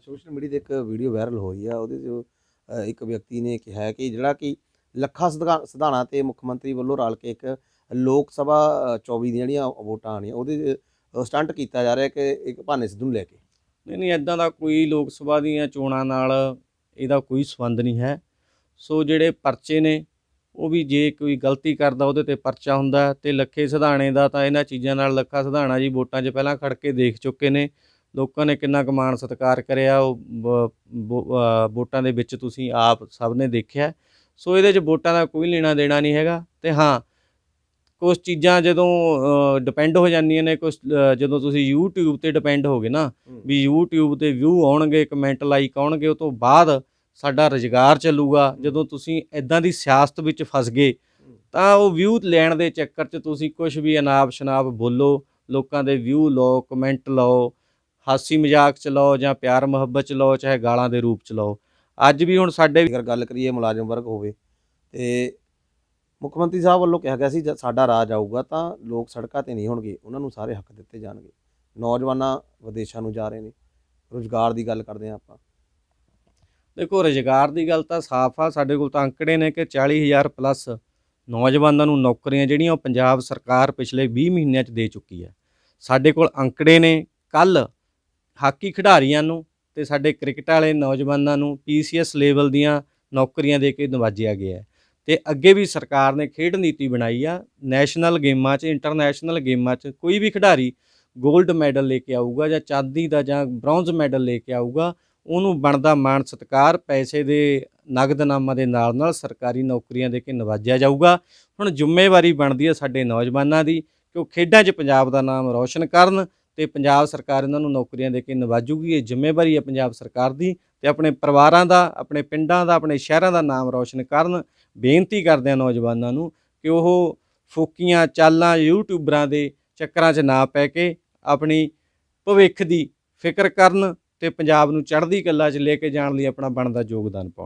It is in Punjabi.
ਸੋਸ਼ਲ ਮੀਡੀਆ ਤੇ ਇੱਕ ਵੀਡੀਓ ਵਾਇਰਲ ਹੋਈ ਆ ਉਹਦੇ 'ਚ ਅ, ਇੱਕ ਵਿਅਕਤੀ ਨੇ ਕਿਹਾ ਕਿ ਜਿਹੜਾ ਕਿ ਲੱਖਾ ਸਿਧਾ- ਸਿਧਾਣਾ ਤੇ ਮੁੱਖ ਮੰਤਰੀ ਵੱਲੋਂ ਰਲ ਕੇ ਇੱਕ ਲੋਕ ਸਭਾ ਅ, 24 ਦੀਆਂ ਜਿਹੜੀਆਂ ਵੋਟਾਂ ਆਣੀਆਂ ਉਹਦੇ ਸਟੰਟ ਕੀਤਾ ਜਾ ਰਿਹਾ ਕਿ ਇੱਕ ਭਾਨੇ ਸਿੱਧੂ ਨੂੰ ਲੈ ਕੇ। ਨਹੀਂ ਨਹੀਂ ਇਦਾਂ ਦਾ ਕੋਈ ਲੋਕ ਸਭਾ ਦੀਆਂ ਚੋਣਾਂ ਨਾਲ ਇਹਦਾ ਕੋਈ ਸੰਬੰਧ ਨਹੀਂ ਹੈ। ਸੋ ਜਿਹੜੇ ਪਰਚੇ ਨੇ ਉਹ ਵੀ ਜੇ ਕੋਈ ਗਲਤੀ ਕਰਦਾ ਉਹਦੇ ਤੇ ਪਰਚਾ ਹੁੰਦਾ ਹੈ ਤੇ ਲੱਖੇ ਸਿਧਾਣੇ ਦਾ ਤਾਂ ਇਹਨਾਂ ਚੀਜ਼ਾਂ ਨਾਲ ਲੱਖਾ ਸਿਧਾਣਾ ਜੀ ਵੋਟਾਂ 'ਚ ਪਹਿਲਾਂ ਖੜ ਕੇ ਦੇਖ ਚੁੱਕੇ ਨੇ। ਲੋਕਾਂ ਨੇ ਕਿੰਨਾ ਕੁ ਮਾਣ ਸਤਿਕਾਰ ਕਰਿਆ ਉਹ ਵੋਟਾਂ ਦੇ ਵਿੱਚ ਤੁਸੀਂ ਆਪ ਸਭ ਨੇ ਦੇਖਿਆ। ਸੋ ਇਹਦੇ 'ਚ ਵੋਟਾਂ ਦਾ ਕੋਈ ਲੈਣਾ ਦੇਣਾ ਨਹੀਂ ਹੈਗਾ ਤੇ ਹਾਂ ਕੁਝ ਚੀਜ਼ਾਂ ਜਦੋਂ ਡਿਪੈਂਡ ਹੋ ਜਾਂਦੀਆਂ ਨੇ ਕੁਝ ਜਦੋਂ ਤੁਸੀਂ YouTube ਤੇ ਡਿਪੈਂਡ ਹੋਗੇ ਨਾ ਵੀ YouTube ਤੇ ਵਿਊ ਆਉਣਗੇ ਕਮੈਂਟ ਲਾਈਕ ਆਉਣਗੇ ਉਹ ਤੋਂ ਬਾਅਦ ਸਾਡਾ ਰੁਜ਼ਗਾਰ ਚੱਲੂਗਾ। ਜਦੋਂ ਤੁਸੀਂ ਇਦਾਂ ਦੀ ਸਿਆਸਤ ਵਿੱਚ ਫਸ ਗਏ ਤਾਂ ਉਹ ਵਿਊ ਲੈਣ ਦੇ ਚੱਕਰ 'ਚ ਤੁਸੀਂ ਕੁਝ ਵੀ ਅਨਾਪ ਸ਼ਨਾਪ ਬੋਲੋ ਲੋਕਾਂ ਦੇ ਵਿਊ ਲਓ ਕਮੈਂਟ ਲਓ ਹਾਸੀ ਮਜ਼ਾਕ ਚ ਲਓ ਜਾਂ ਪਿਆਰ ਮੁਹੱਬਤ ਚ ਲਓ, ਚਾਹੇ ਗਾਲਾਂ ਦੇ ਰੂਪ ਚ ਲਓ। ਅੱਜ ਵੀ ਹੁਣ ਸਾਡੇ ਅਗਰ ਗੱਲ ਕਰੀਏ ਮੁਲਾਜ਼ਮ ਵਰਗ ਹੋਵੇ, ਤੇ ਮੁੱਖ ਮੰਤਰੀ ਸਾਹਿਬ ਵੱਲੋਂ ਕਿਹਾ ਗਿਆ ਸੀ, ਜਦ ਸਾਡਾ ਰਾਜ ਆਊਗਾ ਤਾਂ ਲੋਕ ਸੜਕਾਂ ਤੇ ਨਹੀਂ ਹੋਣਗੇ, ਉਹਨਾਂ ਨੂੰ ਸਾਰੇ ਹੱਕ ਦਿੱਤੇ ਜਾਣਗੇ। ਨੌਜਵਾਨਾਂ ਵਿਦੇਸ਼ਾਂ ਨੂੰ ਜਾ ਰਹੇ ਨੇ, ਰੋਜ਼ਗਾਰ ਦੀ ਗੱਲ ਕਰਦੇ ਹਾਂ ਆਪਾਂ। ਦੇਖੋ, ਰੁਜ਼ਗਾਰ ਦੀ ਗੱਲ ਤਾਂ ਸਾਫ਼ ਆ, ਸਾਡੇ ਕੋਲ ਤਾਂ ਅੰਕੜੇ ਨੇ ਕਿ 40000 ਪਲੱਸ ਨੌਜਵਾਨਾਂ ਨੂੰ ਨੌਕਰੀਆਂ ਜਿਹੜੀਆਂ ਉਹ ਪੰਜਾਬ ਸਰਕਾਰ ਪਿਛਲੇ 20 ਮਹੀਨਿਆਂ 'ਚ ਦੇ ਚੁੱਕੀ ਹੈ। ਸਾਡੇ ਕੋਲ ਅੰਕੜੇ ਨੇ ਕੱਲ ਹਾਕੀ ਖਿਡਾਰੀਆਂ ਨੂੰ ਤੇ ਸਾਡੇ ਕ੍ਰਿਕਟ ਵਾਲੇ ਨੌਜਵਾਨਾਂ ਨੂੰ ਪੀਸੀਐਸ ਲੈਵਲ ਦੀਆਂ ਨੌਕਰੀਆਂ ਦੇ ਕੇ ਨਵਾਜਿਆ ਗਿਆ ਹੈ। ਤੇ ਅੱਗੇ ਵੀ ਸਰਕਾਰ ਨੇ ਖੇਡ ਨੀਤੀ ਬਣਾਈ ਆ, ਨੈਸ਼ਨਲ ਗੇਮਾਂ 'ਚ, ਇੰਟਰਨੈਸ਼ਨਲ ਗੇਮਾਂ 'ਚ ਕੋਈ ਵੀ ਖਿਡਾਰੀ 골ਡ ਮੈਡਲ ਲੈ ਕੇ ਆਊਗਾ ਜਾਂ ਚਾਂਦੀ ਦਾ ਜਾਂ ਬ੍ਰੌਂਜ਼ ਮੈਡਲ ਲੈ ਕੇ ਆਊਗਾ, ਉਹਨੂੰ ਬਣਦਾ ਮਾਣ ਸਤਿਕਾਰ ਪੈਸੇ ਦੇ ਨਗਦਨਾਮਾ ਦੇ ਨਾਲ ਨਾਲ ਸਰਕਾਰੀ ਨੌਕਰੀਆਂ ਦੇ ਕੇ ਨਵਾਜਿਆ ਜਾਊਗਾ। ਹੁਣ ਜ਼ਿੰਮੇਵਾਰੀ ਬਣਦੀ ਹੈ ਸਾਡੇ ਨੌਜਵਾਨਾਂ ਦੀ ਕਿ ਉਹ ਖੇਡਾਂ 'ਚ ਪੰਜਾਬ ਦਾ ਨਾਮ ਰੌਸ਼ਨ ਕਰਨ ਤੇ ਪੰਜਾਬ ਸਰਕਾਰ ਇਹਨਾਂ ਨੂੰ ਨੌਕਰੀਆਂ ਦੇ ਕੇ ਨਵਾਜੂਗੀ। ਇਹ ਜ਼ਿੰਮੇਵਾਰੀ ਹੈ ਪੰਜਾਬ ਸਰਕਾਰ ਦੀ ਤੇ ਆਪਣੇ ਪਰਿਵਾਰਾਂ ਦਾ, ਆਪਣੇ ਪਿੰਡਾਂ ਦਾ, ਆਪਣੇ ਸ਼ਹਿਰਾਂ ਦਾ ਨਾਮ ਰੌਸ਼ਨ ਕਰਨ। ਬੇਨਤੀ ਕਰਦੇ ਆ ਨੌਜਵਾਨਾਂ ਨੂੰ ਕਿ ਉਹ ਫੋਕੀਆਂ, ਚਾਲਾਂ, ਯੂਟਿਊਬਰਾਂ ਦੇ ਚੱਕਰਾਂ 'ਚ ਨਾ ਪੈ ਕੇ ਆਪਣੀ ਭਵਿੱਖ ਦੀ ਫਿਕਰ ਕਰਨ ਤੇ ਪੰਜਾਬ ਨੂੰ ਚੜ੍ਹਦੀ ਕਲਾ 'ਚ ਲੈ ਕੇ ਜਾਣ ਲਈ ਆਪਣਾ ਬਣਦਾ ਯੋਗਦਾਨ ਪਾਉਣ।